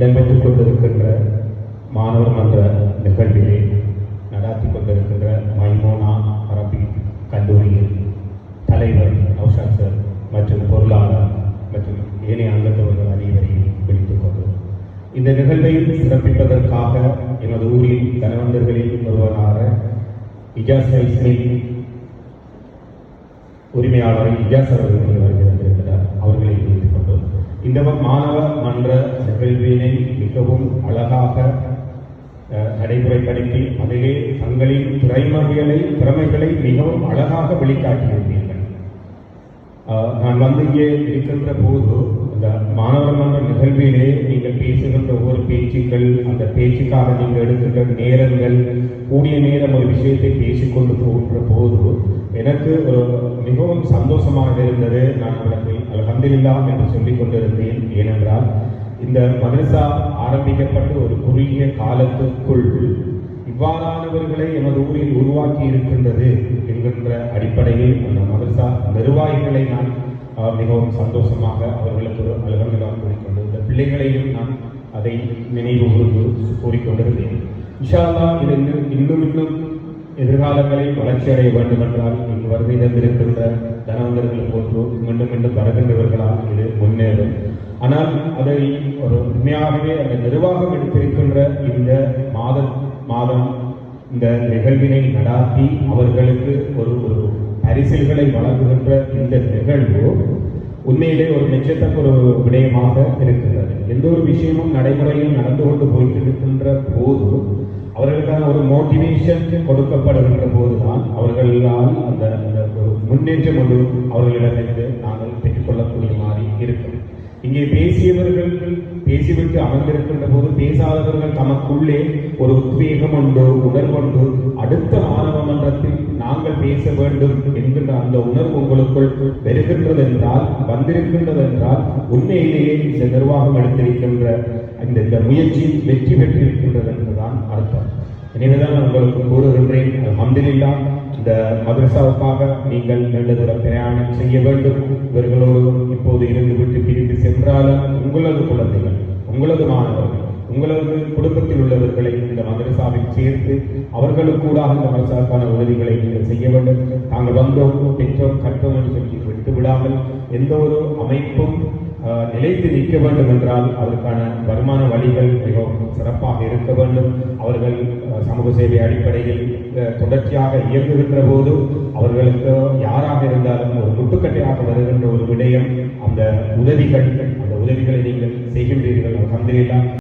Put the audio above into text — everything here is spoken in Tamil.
இடம்பெற்றுக் கொண்டிருக்கின்ற மாணவர் மன்ற நிகழ்விலே நடாத்தி கொண்டிருக்கின்ற மைமோனா அரபி கல்லூரியின் தலைவர் நௌஷாத் சார் மற்றும் பொருளாளர் மற்றும் ஏனைய அங்கத்தவர்கள் அனைவரையும் விழித்துக் கொண்டு. இந்த நிகழ்வை சிறப்பிப்பதற்காக எமது ஊரின் தனவந்தர்களில் ஒருவரான இஜாஸ் உரிமையாளரை இஜாஸ் அவர்கள் வருகிறார். இந்த மாணவ மன்ற நிகழ்வினை மிகவும் அழகாக நடைமுறைப்படுத்தி அதிலே தங்களின் திறமைகளை திறமைகளை மிகவும் அழகாக வெளிக்காட்டியிருந்தீர்கள் நான் வந்து இங்கே இருக்கின்ற போது இந்த மாணவர் மன்ற நிகழ்விலே நீங்கள் பேசுகின்ற பேச்சுக்கள் அந்த பேச்சுக்காக நீங்கள் எடுக்கின்ற நேரங்கள் கூடிய நேரம் ஒரு விஷயத்தை பேசிக்கொண்டு போகின்ற போது எனக்கு ஒரு மிகவும் சந்தோஷமாக இருந்தது. நான் உங்களுக்கு அல்ஹம்துலில்லா என்று சொல்லிக் கொண்டிருந்தேன். ஏனென்றால் இந்த மதரசா ஆரம்பிக்கப்பட்டு ஒரு குறுகிய காலத்துக்குள் இவ்வாறானவர்களை எமது ஊரில் உருவாக்கி இருக்கின்றது என்கின்ற அடிப்படையில் அந்த மதரசா நிர்வாகிகளை நான் மிகவும் சந்தோஷமாக அவர்களுக்கு ஒரு அலுவலகம் கூறிக்கொண்டு இந்த பிள்ளைகளையும் நான் அதை நினைவு கூர்ந்து கூறிக்கொண்டிருந்தேன். இஷாலா இது இன்னும் இன்னும் இன்னும் எதிர்காலங்களில் வளர்ச்சியடைய வேண்டுமென்றால் இங்கு வருகை தந்திருக்கின்ற தனவந்தர்கள் போன்று மீண்டும் மீண்டும் வருகின்றவர்களால் இது முன்னேறும். ஆனால் அதை ஒரு உண்மையாகவே அந்த நிர்வாகம் எடுத்திருக்கின்ற இந்த மாத மாதம் இந்த நிகழ்வினை நடாத்தி அவர்களுக்கு ஒரு ஒரு பரிசில்களை வழங்குகின்ற இந்த நிகழ்வு உண்மையிலே ஒரு மெச்சத்தக்க ஒரு விடயமாக இருக்கின்றது. எந்த ஒரு விஷயமும் நடைமுறையில் நடந்து கொண்டு போய்கிருக்கின்ற போது அவர்களுக்கான ஒரு மோட்டிவேஷன் கொடுக்கப்படுகின்ற போதுதான் அவர்களால் அந்த அந்த ஒரு முன்னேற்றம் ஒன்று அவர்களிடமிருந்து நாங்கள் பெற்றுக்கொள்ளக்கூடிய மாதிரி இருக்கும். இங்கே பேசியவர்கள் பேசிவிட்டு அமர்ந்திருக்கின்ற போது பேசாதவர்கள் தமக்குள்ளே ஒரு உத்வேகம் உண்டு உணர்வுண்டு அடுத்த மாணவ மன்றத்தில் நாங்கள் பேச வேண்டும் என்கின்ற அந்த உணர்வு உங்களுக்குள் வருகின்றது என்றால் வந்திருக்கின்றது என்றால் உண்மையிலேயே இந்த நிர்வாகம் எடுத்திருக்கின்ற இந்த இந்த முயற்சி வெற்றி பெற்றிருக்கின்றது என்றுதான் அர்த்தம். எனவேதான் நான் உங்களுக்கு கூறுகின்றேன் அல்ஹம்துலில்லாஹ் இந்த மதரசாவுக்காக நீங்கள் நீண்ட பிரயாணம் செய்ய வேண்டும். இவர்களோடு இப்போது இருந்துவிட்டு என்றாலும் உங்களது குழந்தைகள் உங்களது மாணவர்கள் உங்களது குடும்பத்தில் உள்ளவர்களை சேர்த்து அவர்களுக்கூடாக இந்த மதரசாவுக்கான உதவிகளை நீங்கள் செய்ய வேண்டும். நாங்கள் வந்தோம் பெற்றோம் கற்றோம் என்று சொல்லி விட்டு விடாமல் எந்த ஒரு அமைப்பும் நிலைத்து நிற்க வேண்டும் என்றால் அதற்கான வருமான வழிகள் மிகவும் சிறப்பாக இருக்க வேண்டும். அவர்கள் சமூக சேவை அடிப்படையில் தொடர்ச்சியாக இயங்குகின்ற போது அவர்களுக்கு யாராக இருந்தாலும் ஒரு முட்டுக்கட்டையாக வருகின்ற ஒரு விடயம் அந்த உதவிகள் அந்த உதவிகளை நீங்கள் செய்கின்றீர்கள். அல்ஹம்துலில்லாஹ்.